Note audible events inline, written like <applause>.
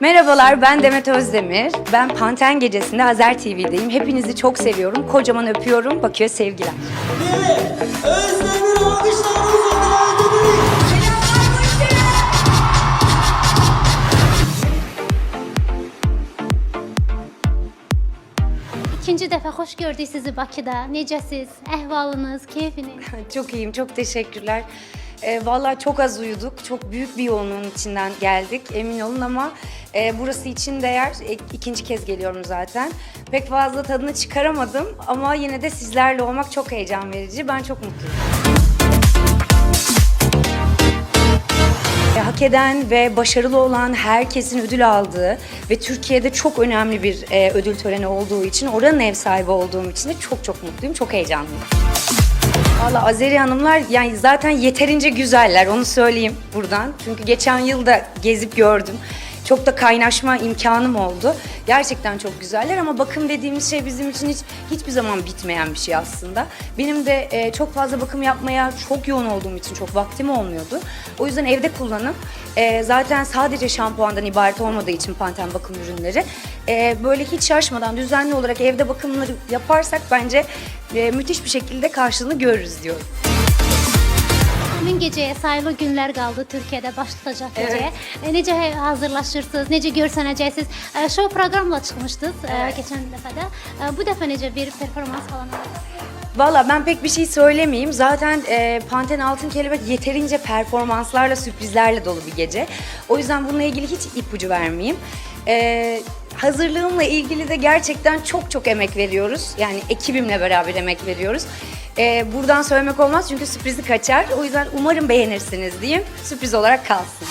Merhabalar ben Demet Özdemir. Ben Panten Gecesi'nde Azer TV'deyim. Hepinizi çok seviyorum. Kocaman öpüyorum. Bakıyor sevgiler. Özdemir alkışlarınızla. İkinci dəfə xoş gördük sizi Bakıda. Necəsiz? Əhvalınız, keyfiniz? <laughs> Çok iyiyim. Çok teşekkürler. Ee, vallahi çok az uyuduk. Çok büyük bir yoğunluğun içinden geldik. Emin olun ama e, burası için değer. E, ikinci kez geliyorum zaten. Pek fazla tadını çıkaramadım ama yine de sizlerle olmak çok heyecan verici. Ben çok mutluyum. E, Hak eden ve başarılı olan herkesin ödül aldığı ve Türkiye'de çok önemli bir e, ödül töreni olduğu için, oranın ev sahibi olduğum için de çok çok mutluyum, çok heyecanlıyım. Valla Azeri hanımlar yani zaten yeterince güzeller onu söyleyeyim buradan. Çünkü geçen yıl da gezip gördüm. Çok da kaynaşma imkanım oldu. Gerçekten çok güzeller ama bakım dediğimiz şey bizim için hiç hiçbir zaman bitmeyen bir şey aslında. Benim de e, çok fazla bakım yapmaya çok yoğun olduğum için çok vaktim olmuyordu. O yüzden evde kullanıp e, zaten sadece şampuandan ibaret olmadığı için Panten bakım ürünleri e, böyle hiç şaşmadan düzenli olarak evde bakımları yaparsak bence e, müthiş bir şekilde karşılığını görürüz diyorum. Həmin gecəyə sayılı günlər qaldı Türkiyədə baş tutacaq gecəyə. E, Necə hazırlaşırsınız? Necə görsənəcəksiniz? E, Şou proqramla çıxmışdınız e, keçən dəfədə. E, Bu dəfə necə bir performans falan olacaq? Valla ben pek bir şey söylemeyeyim. Zaten e, Panten Altın Kelebek yeterince performanslarla, sürprizlerle dolu bir gece. O yüzden bununla ilgili hiç ipucu vermeyeyim. E, hazırlığımla ilgili de gerçekten çok çok emek veriyoruz. Yani ekibimle beraber emek veriyoruz. E, buradan söylemek olmaz çünkü sürprizi kaçar. O yüzden umarım beğenirsiniz diyeyim. Sürpriz olarak kalsın.